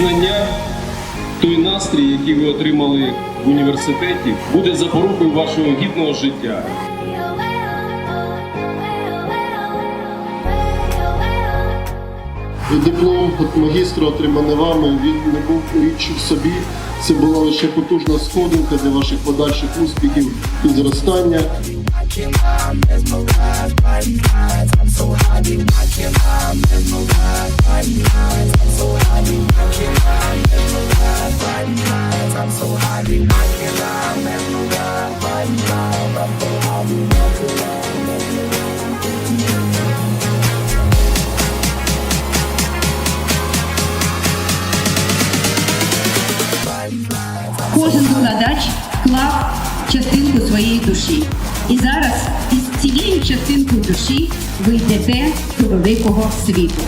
знання, той настрій, який ви отримали в університеті, буде запорукою вашого гідного життя. Диплом магістра отриманий вами, він не був річчю в собі. Це була лише потужна сходинка для ваших подальших успіхів і зростання. Кожен викладач вклав частинку своєї душі. І зараз із цією частинкою душі ви йдете до великого світу.